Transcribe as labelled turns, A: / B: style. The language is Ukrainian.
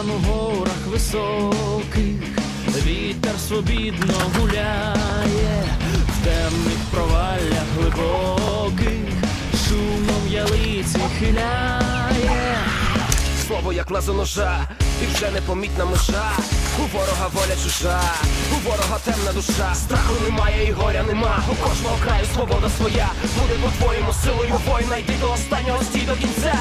A: там у горах високих, вітер свобідно гуляє, в темних проваллях глибоких, шумом ялиці хиляє.
B: Слово як лезо ножа, і вже непомітна межа. У ворога воля чужа, у ворога темна душа. Страху немає і горя нема. У кожного краю свобода своя. Буде по-твоєму силою воїна, йди до останнього стій до кінця.